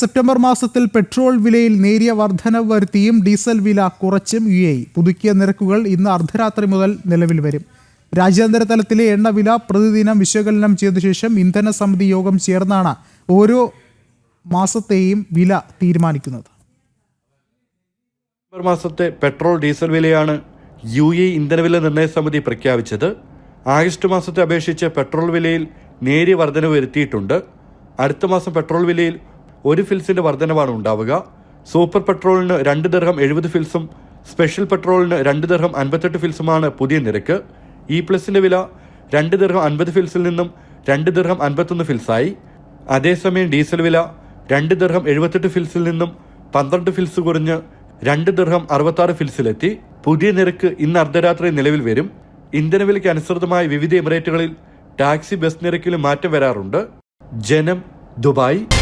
September മാസത്തിൽ petrol വിലയിൽ നേരിയ വർധനവ് വരുത്തിയും ഡീസൽ വില കുറച്ചും യു എ പുതുക്കിയ നിരക്കുകൾ ഇന്ന് അർദ്ധരാത്രി മുതൽ നിലവിൽ വരും. രാജ്യാന്തര തലത്തിലെ എണ്ണവില പ്രതിദിനം വിശകലനം ചെയ്ത ശേഷം ഇന്ധന സമിതി യോഗം ചേർന്നാണ് ഓരോ മാസത്തെയും വില തീരുമാനിക്കുന്നത്. മാസത്തെ പെട്രോൾ ഡീസൽ വിലയാണ് യു എ ഇന്ധനവില നിർണയ സമിതി പ്രഖ്യാപിച്ചത്. ആഗസ്റ്റ് മാസത്തെ അപേക്ഷിച്ച് പെട്രോൾ വിലയിൽ നേരിയ വർധനവ് വരുത്തിയിട്ടുണ്ട്. അടുത്ത മാസം പെട്രോൾ വിലയിൽ ഒരു ഫിൽസിന്റെ വർധനവാണ് ഉണ്ടാവുക. സൂപ്പർ പെട്രോളിന് രണ്ട് ദർഹം എഴുപത് ഫിൽസും സ്പെഷ്യൽ പെട്രോളിന് രണ്ട് ദർഹം അൻപത്തെട്ട് ഫിൽസുമാണ് പുതിയ നിരക്ക്. ഇ പ്ലസിന്റെ വില രണ്ട് ദർഹം അൻപത് ഫിൽസിൽ നിന്നും രണ്ട് ദർഹം അൻപത്തൊന്ന് ഫിൽസായി. അതേസമയം ഡീസൽ വില രണ്ട് ദർഹം എഴുപത്തെട്ട് ഫിൽസിൽ നിന്നും പന്ത്രണ്ട് ഫിൽസ് കുറഞ്ഞ് രണ്ട് ദർഹം അറുപത്താറ് ഫിൽസിലെത്തി. പുതിയ നിരക്ക് ഇന്ന് അർദ്ധരാത്രി നിലവിൽ വരും. ഇന്ധനവിലയ്ക്ക് അനുസൃതമായ വിവിധ എമിറേറ്റുകളിൽ ടാക്സി ബസ് നിരക്കിലും മാറ്റം വരാറുണ്ട്. ജനം ദുബായ്.